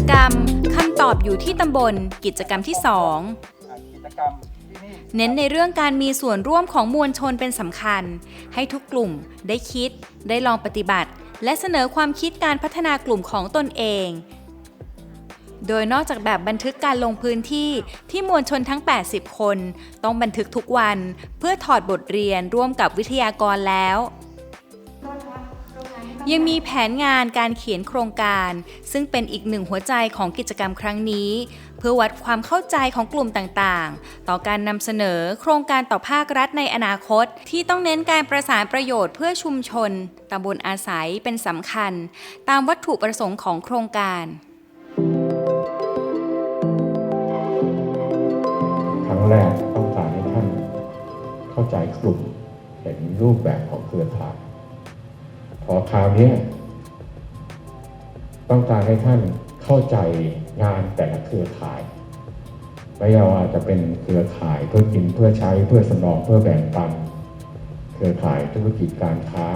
ที่ตำบล กิจกรรมที่2อ่ากิจกรรมที่นี่เน้นในเรื่องการมีส่วนร่วมของมวลชนเป็นสำคัญ ให้ทุกกลุ่มได้คิด ได้ลองปฏิบัติ และเสนอความคิดการพัฒนากลุ่มของตนเอง โดยนอกจากแบบบันทึกการลงพื้นที่ที่มวลชนทั้ง 80 คน ต้องบันทึกทุกวัน เพื่อถอดบทเรียนร่วมกับวิทยากรแล้ว ยังมีแผนงานการเขียนโครงการ ซึ่งเป็นอีกหนึ่งหัวใจของกิจกรรมครั้งนี้ เพื่อวัดความเข้าใจของกลุ่มต่างๆ ต่อการนำเสนอโครงการต่อภาครัฐในอนาคต ที่ต้องเน้นการประสานประโยชน์เพื่อชุมชนตำบลอาศัยเป็นสำคัญ ตามวัตถุประสงค์ของโครงการครั้งแรกต้องการให้ท่านเข้าใจกลุ่มเห็นรูปแบบของเครือข่าย พอคราวนี้ต้องการให้ท่านเข้าใจงานแต่ละเครือข่ายไม่ว่าจะเป็นเครือข่ายเพื่อกินเพื่อใช้เพื่อสนองเพื่อแบ่งปัน เครือข่ายธุรกิจการค้า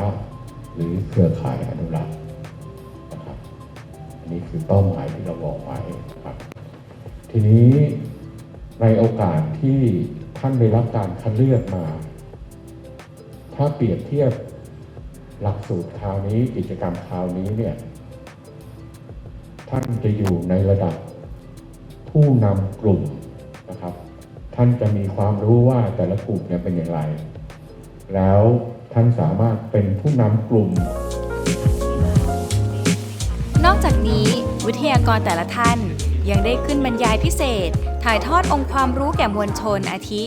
หรือเครือข่ายอนุรักษ์นะครับอันนี้คือเป้าหมายที่เราบอกไว้ครับทีนี้ในโอกาสที่ท่านได้รับการคัดเลือกมา ถ้าเปรียบเทียบ หลักสูตรคราวนี้กิจกรรมคราวนี้เนี่ยท่านจะอยู่ในระดับผู้นำกลุ่มนะครับ ท่านจะมีความรู้ว่าแต่ละกลุ่มเนี่ยเป็นอย่างไร แล้วท่านสามารถเป็นผู้นำกลุ่ม นอกจากนี้วิทยากรแต่ละท่านยังได้ขึ้นบรรยายพิเศษ ถ่ายทอดองค์ความรู้แก่มวลชนอาทิ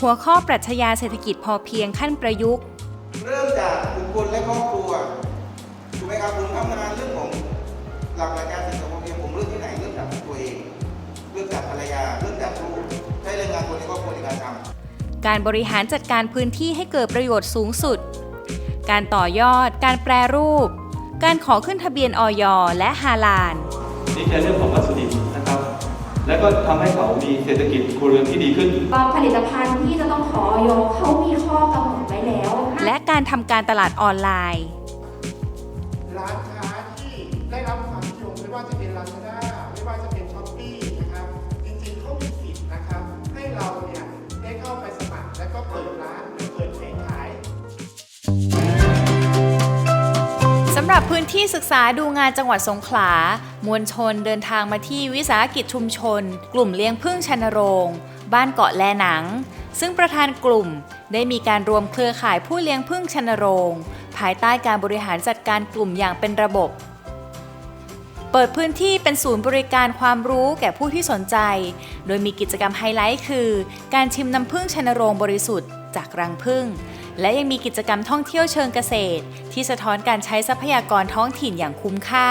หัวข้อปรัชญาเศรษฐกิจพอเพียงขั้นประยุกต์ เริ่มจากบุคคลและครอบครัวถูกไหมครับผมทำงานเรื่องของหลักปรัชญาเศรษฐกิจพอเพียงผมเริ่มที่ไหนเริ่มจากตัวเองเริ่มจากภรรยาเริ่มจากลูกใช้แรงงานคนในครอบครัวในการทำการบริหารจัดการพื้นที่ให้เกิดประโยชน์สูงสุด การต่อยอด การแปรรูป การขอขึ้นทะเบียนออยและฮาลาลนี่แค่เรื่องของวัตถุดิบนะครับ แล้วก็ทำให้เขามีเศรษฐกิจครัวเรือนที่ดีขึ้นบางผลิตภัณฑ์ที่จะต้องขอออยเขามีข้อกำหนดไว้แล้วและ การทำการตลาดออนไลน์ ร้านค้าที่ได้รับความนิยมไม่ว่าจะเป็น Lazada ไม่ว่าจะเป็น s h อ p e e นะครับ จริงๆเขามีสิทธิ์นะครับ ให้เราเนี่ยได้เข้าไปสมัครและก็เปิดร้านหรือเปิดเพจขาย สำหรับพื้นที่ศึกษาดูงานจังหวัดสงขลา มวลชนเดินทางมาที่วิสาหกิจชุมชน กลุ่มเลี้ยงพึ่งชันโรง บ้านเกาะแลหนัง ซึ่งประธานกลุ่มได้มีการรวมเครือข่ายผู้เลี้ยงพึ่งชนโรง ภายใต้การบริหารจัดการกลุ่มอย่างเป็นระบบ เปิดพื้นที่เป็นศูนย์บริการความรู้แก่ผู้ที่สนใจ โดยมีกิจกรรมไฮไลท์คือ การชิมน้ำผึ้งชนโรงบริสุทธิ์จากรังผึ้งและยังมีกิจกรรมท่องเที่ยวเชิงเกษตร ที่สะท้อนการใช้ทรัพยากรท้องถิ่นอย่างคุ้มค่า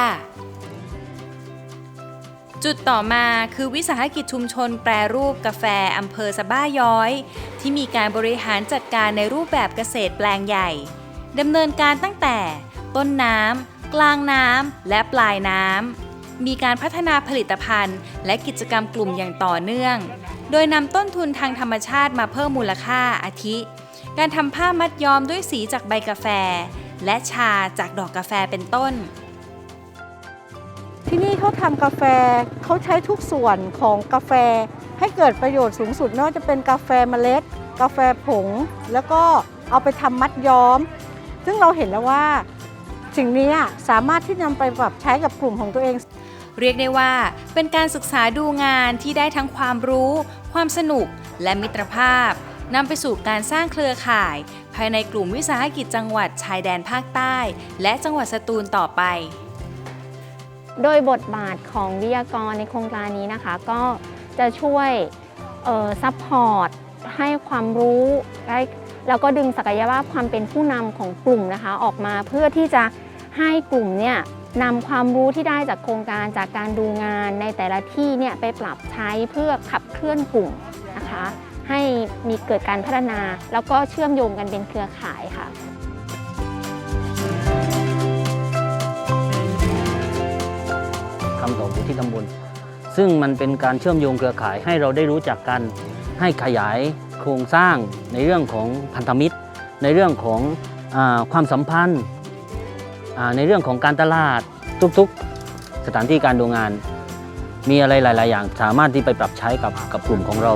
จุดต่อมาคือวิสาหกิจชุมชนแปรรูปกาแฟอำเภอสะบ้าย้อย ที่มีการบริหารจัดการในรูปแบบเกษตรแปลงใหญ่ดำเนินการตั้งแต่ ต้นน้ำกลางน้ำและปลายน้ำมีการพัฒนาผลิตภัณฑ์ และกิจกรรมกลุ่มอย่างต่อเนื่อง โดยนำต้นทุนทางธรรมชาติมาเพิ่มมูลค่าอาทิ การทำผ้ามัดย้อมด้วยสีจากใบกาแฟ และชาจากดอกกาแฟเป็นต้น ที่นี่เขาทำกาแฟเขาใช้ทุกส่วนของกาแฟ ให้เกิดประโยชน์สูงสุดไม่ว่าจะเป็นกาแฟเมล็ด กาแฟผง แล้วก็เอาไปทำมัดย้อม ซึ่งเราเห็นแล้วว่าสิ่งนี้สามารถที่นำไปปรับใช้กับกลุ่มของตัวเอง เรียกได้ว่าเป็นการศึกษาดูงานที่ได้ทั้งความรู้ ความสนุก และมิตรภาพนำไปสู่การสร้างเครือข่าย ภายในกลุ่มวิสาหกิจจังหวัดชายแดนภาคใต้ และจังหวัดสตูลต่อไป โดยบทบาทของวิทยากรในโครงการนี้นะคะ ก็จะช่วยซัพพอร์ตให้ความรู้ได้แล้วก็ดึงศักยภาพความเป็นผู้นำของกลุ่มนะคะ ออกมาเพื่อที่จะให้กลุ่มเนี่ยนำความรู้ที่ได้จากโครงการจากการดูงานในแต่ละที่เนี่ยไปปรับใช้เพื่อขับเคลื่อนกลุ่มนะคะ ให้มีเกิดการพัฒนาแล้วก็เชื่อมโยงกันเป็นเครือข่ายค่ะ ที่ตำบล ซึ่งมันเป็นการเชื่อมโยงเครือข่ายให้เราได้รู้จักกัน ให้ขยายโครงสร้างในเรื่องของพันธมิตร ในเรื่องของอความสัมพันธ์ ในเรื่องของการตลาดทุกๆสถานที่การดูงาน มีอะไรหลาย ๆ อย่างสามารถที่ไปปรับใช้กับกับกลุ่มของเรา